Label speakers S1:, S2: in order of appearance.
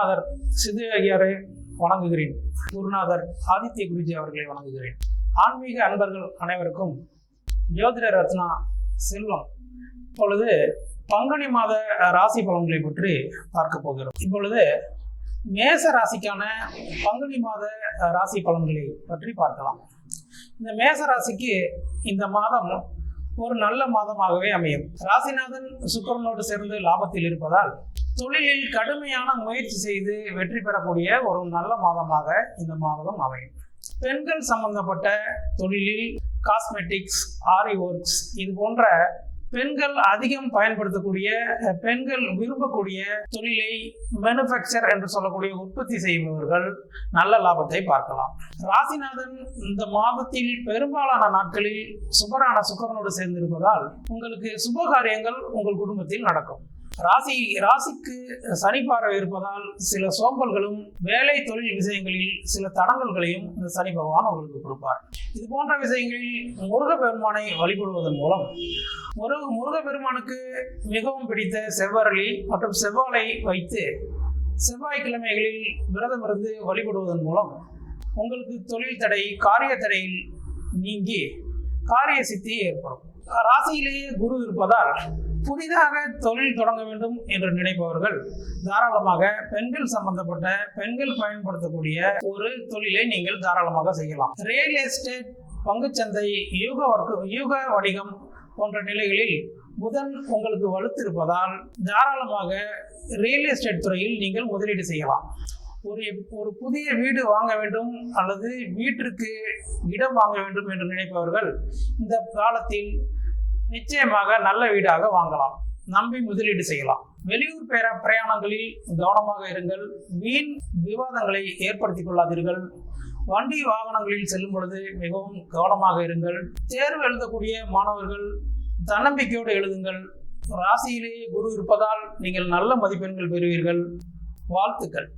S1: குருநாதர் சிது ஐயரை வணங்குகிறேன். குருநாதர் ஆதித்ய குருஜி அவர்களை வணங்குகிறேன். ஆன்மீக அன்பர்கள் அனைவருக்கும் ஜோதிட ரத்னா செல்வம். இப்பொழுது பங்குனி மாத ராசி பலன்களை பற்றி பார்க்க போகிறோம். இப்பொழுது மேச ராசிக்கான பங்குனி மாத ராசி பலன்களை பற்றி பார்க்கலாம். இந்த மேச ராசிக்கு இந்த மாதம் ஒரு நல்ல மாதமாகவே அமையும். ராசிநாதன் சுக்கரனோடு சேர்ந்து லாபத்தில் இருப்பதால் தொழிலில் கடுமையான முயற்சி செய்து வெற்றி பெறக்கூடிய ஒரு நல்ல மாதமாக இந்த மாதம் அமையும். பெண்கள் சம்பந்தப்பட்ட தொழிலில் காஸ்மெட்டிக்ஸ் ஆரி ஒர்க்ஸ் இது போன்ற பெண்கள் அதிகம் பயன்படுத்தக்கூடிய பெண்கள் விரும்பக்கூடிய தொழிலை மேனுஃபேக்சர் என்று சொல்லக்கூடிய உற்பத்தி செய்பவர்கள் நல்ல லாபத்தை பார்க்கலாம். ராசிநாதன் இந்த மாதத்தில் பெரும்பாலான நாட்களில் சுபரான சுக்கரனோடு சேர்ந்திருப்பதால் உங்களுக்கு சுபகாரியங்கள் உங்கள் குடும்பத்தில் நடக்கும். ராசி ராசிக்கு சனி பார்வை இருப்பதால் சில சோம்பல்களும் வேலை தொழில் விஷயங்களில் சில தடங்கல்களையும் இந்த சனி பகவான் உங்களுக்கு கொடுப்பார். இது போன்ற விஷயங்களில் முருக பெருமானை வழிபடுவதன் மூலம் முருக பெருமானுக்கு மிகவும் பிடித்த செவ்வரளி மற்றும் செவ்வாழை வைத்து செவ்வாய்க்கிழமைகளில் விரதம் இருந்து வழிபடுவதன் மூலம் உங்களுக்கு தொழில் தடை காரிய தடையில் நீங்கி காரிய சித்தி ஏற்படும். ராசியிலேயே குரு இருப்பதால் புதிதாக தொழில் தொடங்க வேண்டும் என்று நினைப்பவர்கள் தாராளமாக பெண்கள் சம்பந்தப்பட்ட பெண்கள் பயன்படுத்தக்கூடிய ஒரு தொழிலை நீங்கள் தாராளமாக செய்யலாம். ரியல் எஸ்டேட் பங்குச்சந்தை யூக வர்க்க யூக வணிகம் போன்ற நிலைகளில் புதன் உங்களுக்கு வலுத்திருப்பதால் தாராளமாக ரியல் எஸ்டேட் துறையில் நீங்கள் முதலீடு செய்யலாம். ஒரு ஒரு புதிய வீடு வாங்க வேண்டும் அல்லது வீட்டிற்கு இடம் வாங்க வேண்டும் என்று நினைப்பவர்கள் இந்த காலத்தில் நிச்சயமாக நல்ல வீடாக வாங்கலாம். நம்பி முதலீடு செய்யலாம். வெளியூர் பேர பிரயாணங்களில் கவனமாக இருங்கள். வீண் விவாதங்களை ஏற்படுத்திக் கொள்ளாதீர்கள். வண்டி வாகனங்களில் செல்லும் பொழுது மிகவும் கவனமாக இருங்கள். தேர்வு எழுதக்கூடிய மாணவர்கள் தன்னம்பிக்கையோடு எழுதுங்கள். ராசியிலேயே குரு இருப்பதால் நீங்கள் நல்ல மதிப்பெண்கள் பெறுவீர்கள். வாழ்த்துக்கள்.